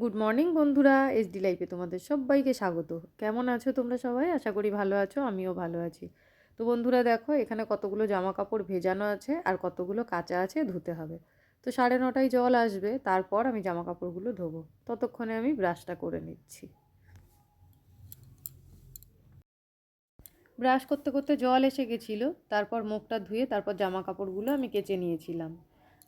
Good morning বন্ধুরা SD লাইফে তোমাদের সবাইকে স্বাগত। কেমন আছো তোমরা সবাই? আশা করি ভালো আছো, আমিও ভালো আছি। তো বন্ধুরা দেখো, এখানে কতগুলো জামা কাপড় ভেজানো আছে আর কতগুলো কাঁচা আছে ধুতে হবে। তো সাড়ে নটায় জল আসবে, তারপর আমি জামা কাপড়গুলো ধোবো। ততক্ষণে আমি ব্রাশটা করে নিচ্ছি। ব্রাশ করতে করতে জল এসে গেছিল, তারপর মুখটা ধুয়ে তারপর জামা কাপড়গুলো আমি কেচে নিয়েছিলাম।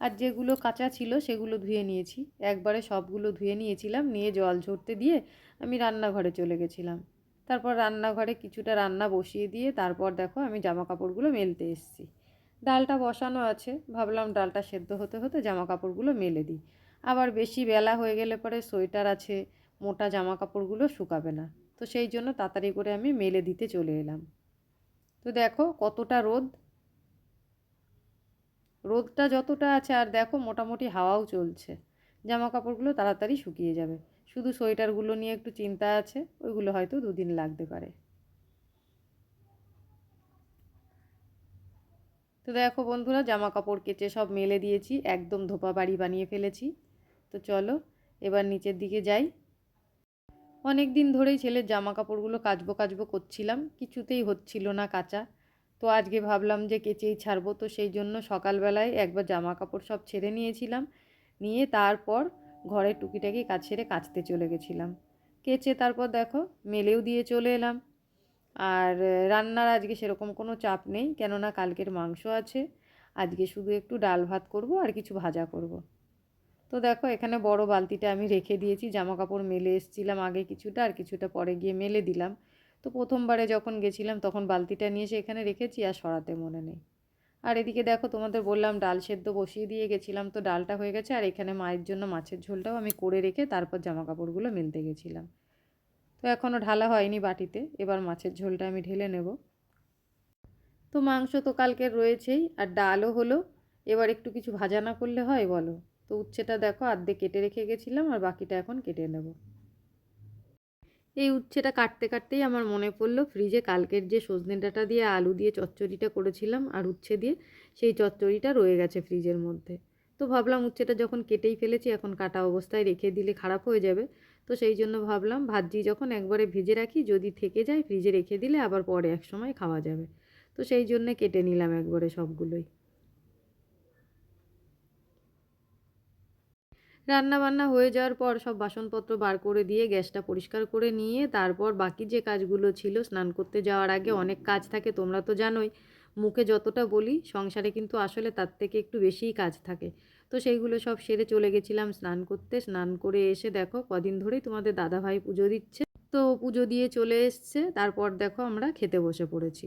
আর যেগুলো কাঁচা ছিল সেগুলো ধুয়ে নিয়েছি। একবারে সবগুলো ধুয়ে নিয়েছিলাম, নিয়ে জল ঝরতে দিয়ে আমি রান্নাঘরে চলে গেছিলাম। তারপর রান্নাঘরে কিছুটা রান্না বসিয়ে দিয়ে তারপর দেখো আমি জামা কাপড়গুলো মেলতে এসেছি। ডালটা বসানো আছে, ভাবলাম ডালটা সেদ্ধ হতে হতে জামা কাপড়গুলো মেলে দিই। আবার বেশি বেলা হয়ে গেলে পরে সোয়েটার আছে, মোটা জামা কাপড়গুলো শুকাবে না। তো সেই জন্য তাড়াতাড়ি করে আমি মেলে দিতে চলে এলাম। তো দেখো কতটা রোদ রোদটা যতটা আছে, আর দেখো মোটামুটি হাওয়াও চলছে। জামা কাপড়গুলো তাড়াতাড়ি শুকিয়ে যাবে। শুধু সোয়েটারগুলো নিয়ে একটু চিন্তা আছে, ওইগুলো হয়তো দুদিন লাগতে পারে। তো দেখো বন্ধুরা জামা কাপড় কেচে সব মেলে দিয়েছি, একদম ধোপা বাড়ি বানিয়ে ফেলেছি। তো চলো, এবার নিচের দিকে যাই। অনেক দিন ধরেই ছেলের জামা কাপড়গুলো কাচবো কাচবো করছিলাম, কিছুতেই হচ্ছিল না কাচা। তো আজকে ভাবলাম যে কেচেই ছাড়বো। তো সেই জন্য সকালবেলায় একবার জামা কাপড় সব ছেড়ে নিয়েছিলাম। নিয়ে তারপর ঘরের টুকিটাকি কাজ ছেড়ে কাচতে চলে গেছিলাম। কেচে তারপর দেখো মেলেও দিয়ে চলে এলাম। আর রান্নার আজকে সেরকম কোনো চাপ নেই, কেননা কালকের মাংস আছে। আজকে শুধু একটু ডাল ভাত করব আর কিছু ভাজা করব। তো দেখো এখানে বড় বালতিটা আমি রেখে দিয়েছি। জামা কাপড় মেলে এসছিলাম আগে কিছুটা আর কিছুটা পরে গিয়ে মেলে দিলাম। তো প্রথমবারে যখন গেছিলাম, তখন বালতিটা নিয়ে এসে এখানে রেখেছি আর সরাতে মনে নেই। আর এদিকে দেখো, তোমাদের বললাম ডাল সেদ্ধ বসিয়ে দিয়ে গেছিলাম, তো ডালটা হয়ে গেছে আর এখানে মায়ের জন্য মাছের ঝোলটাও আমি করে রেখে তারপর জামা কাপড়গুলো মেলতে গেছিলাম। তো এখনও ঢালা হয়নি বাটিতে, এবার মাছের ঝোলটা আমি ঢেলে নেব। তো মাংস তো কালকের রয়েছেই, আর ডালও হলো, এবার একটু কিছু ভাজা না করলে হয় বলো? তো উচ্ছেটা দেখো, আর্ধেক কেটে রেখে গেছিলাম আর বাকিটা এখন কেটে নেব। এই উচ্ছেটা কাটতে কাটতেই আমার মনে পড়ল ফ্রিজে কালকের যে সজনে ডাঁটা দিয়ে আলু দিয়ে চচ্চড়িটা করেছিলাম আর উচ্ছে দিয়ে, সেই চচ্চড়িটা রয়ে গেছে ফ্রিজের মধ্যে। তো ভাবলাম উচ্ছেটা যখন কেটেই ফেলেছি, এখন কাটা অবস্থায় রেখে দিলে খারাপ হয়ে যাবে। তো সেই জন্য ভাবলাম ভাজি যখন একবারে ভেজে রাখি, যদি থেকে যায় ফ্রিজে রেখে দিলে আবার পরে এক সময় খাওয়া যাবে। তো সেই জন্যে কেটে নিলাম একবারে সবগুলোই। রান্না বান্না হয়ে যাওয়ার পর সব বাসনপত্র বার করে দিয়ে গ্যাসটা পরিষ্কার করে নিয়ে তারপর বাকি যে কাজগুলো ছিল স্নান করতে যাওয়ার আগে অনেক কাজ থাকে তোমরা তো জানোই। মুখে যতটা বলি সংসারে কিন্তু আসলে তার থেকে একটু বেশিই কাজ থাকে। তো সেইগুলো সব সেরে চলে গেছিলাম স্নান করতে। স্নান করে এসে দেখো কদিন ধরেই তোমাদের দাদাভাই পুজো দিচ্ছে। তো পুজো দিয়ে চলে এসছে তারপর দেখো আমরা খেতে বসে পড়েছি।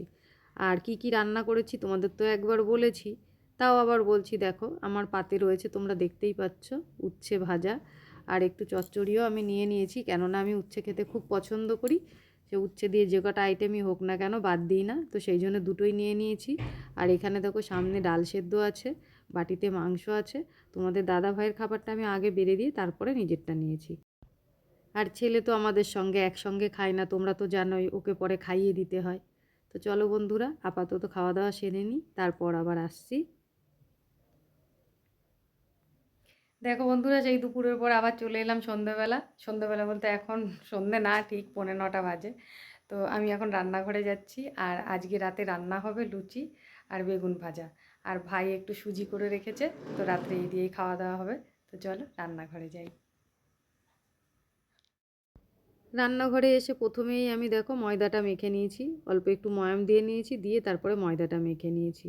আর কি কি রান্না করেছি তোমাদের তো একবার বলেছি। তাও আবার বলছি, দেখো, আমার পাতে রয়েছে, তোমরা দেখতেই পাচ্ছ, উচ্ছে ভাজা। আর একটু চচ্চড়িও আমি নিয়ে নিয়েছি, কেননা আমি উচ্ছে খেতে খুব পছন্দ করি। সে উচ্ছে দিয়ে যে কটা আইটেমই হোক না কেন, বাদ দিই না। তো সেই জন্য দুটোই নিয়ে নিয়েছি। আর এখানে দেখো, সামনে ডাল সেদ্ধ আছে, বাটিতে মাংস আছে। তোমাদের দাদা ভাইয়ের খাবারটা আমি আগে বেড়ে দিয়ে তারপরে নিজেরটা নিয়েছি। আর ছেলে তো আমাদের সঙ্গে একসঙ্গে খায় না, তোমরা তো জানোই, ওকে পরে খাইয়ে দিতে হয়। তো চলো বন্ধুরা, আপাতত খাওয়া দাওয়া সেরে নিই, তারপর আবার আসছি। দেখো বন্ধুরা সেই দুপুরের পর আবার চলে এলাম সন্ধ্যেবেলা সন্ধ্যেবেলা বলতে এখন সন্ধ্যে না, ঠিক পৌনে নটা বাজে। তো আমি এখন রান্নাঘরে যাচ্ছি আর আজকে রাতে রান্না হবে লুচি আর বেগুন ভাজা। আর ভাই একটু সুজি করে রেখেছে, তো রাত্রে এই দিয়েই খাওয়া দাওয়া হবে। তো চলো রান্নাঘরে যাই। রান্নাঘরে এসে প্রথমেই আমি দেখো ময়দাটা মেখে নিয়েছি। অল্প একটু ময়াম দিয়ে নিয়েছি, দিয়ে তারপরে ময়দাটা মেখে নিয়েছি।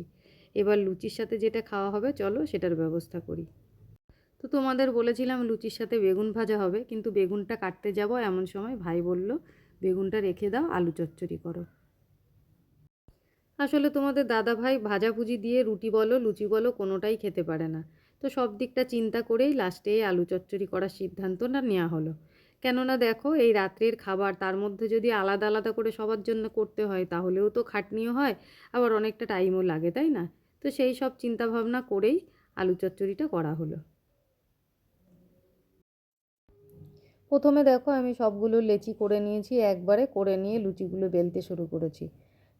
এবার লুচির সাথে যেটা খাওয়া হবে, চলো সেটার ব্যবস্থা করি। তো তোমাদের বলেছিলাম লুচির সাথে বেগুন ভাজা হবে, কিন্তু বেগুনটা কাটতে যাব এমন সময় ভাই বলল, বেগুনটা রেখে দাও, আলু চচ্চড়ি করো। আসলে তোমাদের দাদা ভাই ভাজাভুজি দিয়ে রুটি বলো, লুচি বলো, কোনোটাই খেতে পারে না। তো সব দিকটা চিন্তা করেই লাস্টে আলু চচ্চড়ি করার সিদ্ধান্তটা নেওয়া হলো। কেননা দেখো, এই রাত্রের খাবার তার মধ্যে যদি আলাদা আলাদা করে সবার জন্য করতে হয়, তাহলেও তো খাটনিও হয়, আবার অনেকটা টাইমও লাগে, তাই না? তো সেই সব চিন্তাভাবনা করেই আলু চচ্চড়িটা করা হলো। প্রথমে দেখো আমি সবগুলো লেচি করে নিয়েছি, একবারে করে নিয়ে লুচিগুলো বেলতে শুরু করেছি।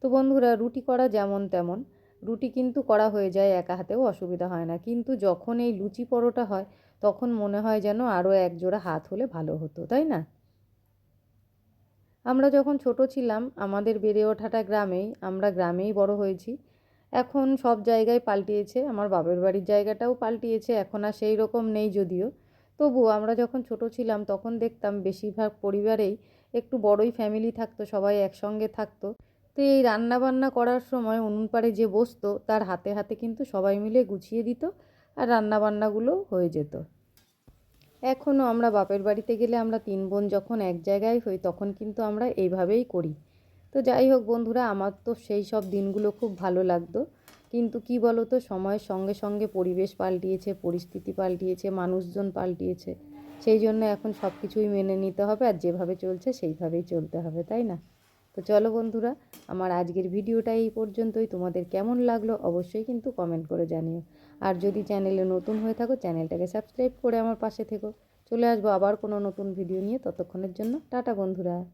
তো বন্ধুরা, রুটি করা যেমন তেমন, রুটি কিন্তু করা হয়ে যায় একা হাতেও, অসুবিধা হয় না। কিন্তু যখন এই লুচি পরোটা হয়, তখন মনে হয় যেন আরও এক জোড়া হাত হলে ভালো হতো, তাই না? আমরা যখন ছোট ছিলাম, আমাদের বেড়ে ওঠাটা গ্রামেই, আমরা গ্রামেই বড় হয়েছি। এখন সব জায়গায় পাল্টিয়েছে, আমার বাপের বাড়ির জায়গাটাও পাল্টিয়েছে, এখন আর সেই রকম নেই যদিও। তবুও আমরা যখন ছোট ছিলাম তখন দেখতাম বেশিরভাগ পরিবারেই একটু বড়ই ফ্যামিলি থাকতো, সবাই একসঙ্গে থাকতো। তো এই রান্না বান্না করার সময় উনুন পাড়ে যে বসতো, তার হাতে হাতে কিন্তু সবাই মিলে গুছিয়ে দিত আর রান্না বান্নাগুলো হয়ে যেত। এখনও আমরা বাপের বাড়িতে গেলে আমরা তিন বোন যখন এক জায়গায় হই তখন কিন্তু আমরা এইভাবেই করি। তো যাই হোক বন্ধুরা, আমার তো সেই সব দিনগুলো খুব ভালো লাগতো। কিন্তু কি বলো তো সময়ের সঙ্গে সঙ্গে পরিবেশ পাল্টিয়েছে, পরিস্থিতি পাল্টিয়েছে, মানুষজন পাল্টিয়েছে। সেই জন্য এখন সব কিছুই মেনে নিতে হবে আর যেভাবে চলছে সেইভাবেই চলতে হবে, তাই না? তো চলো বন্ধুরা, আমার আজকের ভিডিওটা এই পর্যন্তই। তোমাদের কেমন লাগল অবশ্যই কিন্তু কমেন্ট করে জানিও। আর যদি চ্যানেলে নতুন হয়ে থাকো চ্যানেলটাকে সাবস্ক্রাইব করে আমার পাশে থেকো। চলে আসব আবার কোনো নতুন ভিডিও নিয়ে। ততক্ষণের জন্য টাটা বন্ধুরা।